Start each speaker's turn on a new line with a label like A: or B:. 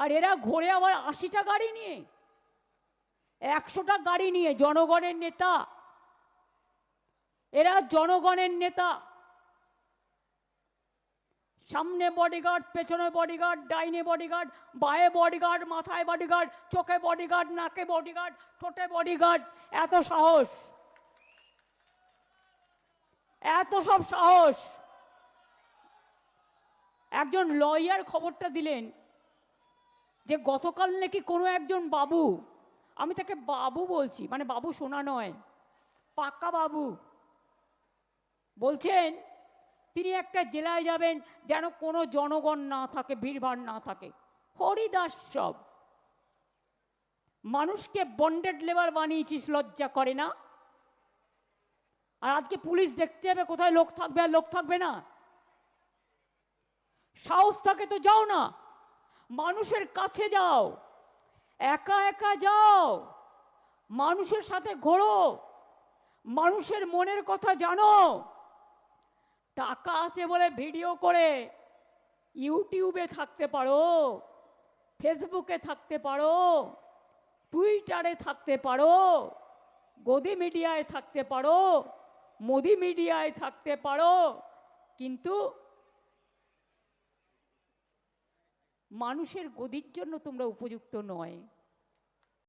A: আর এরা ঘোরে আবার আশিটা গাড়ি নিয়ে, একশোটা গাড়ি নিয়ে জনগণের নেতা। এরা জনগণের নেতা। সামনে বডিগার্ড পেছনে বডিগার্ড ডাইনে বডিগার্ড বায়ে বডিগার্ড মাথায় বডিগার্ড চোখে বডিগার্ড নাকে বডিগার্ড ঠোঁটে বডিগার্ড এত সাহস। এত সব সাহস। একজন লয়ার খবরটা দিলেন। যে গতকাল নাকি কোনো একজন বাবু, আমি তাকে বাবু বলছি মানে বাবু শোনা নয়, পাক্কা বাবু। বলছেন, তিনি একটা জেলায় যাবেন যেন কোনো জনগণ না থাকে, ভিড়ভাড় না থাকে। হরিদাস সব। মানুষকে বন্ডেড লেবার বানিয়েছিস, লজ্জা করে না? আর আজকে পুলিশ দেখতে হবে কোথায় লোক থাকবে আর লোক থাকবে না? সাহস থাকে তো যাও না। মানুষের কাছে যাও। একা একা যাও। মানুষের সাথে ঘোরো। মানুষের মনের কথা জানো। টাকা আছে বলে ভিডিও করে ইউটিউবে থাকতে পারো, ফেসবুকে থাকতে পারো, টুইটারে থাকতে পারো, গদি মিডিয়ায় থাকতে পারো, মোদি মিডিয়ায় থাকতে পারো, কিন্তু মানুষের গদির জন্য তোমরা উপযুক্ত নয়।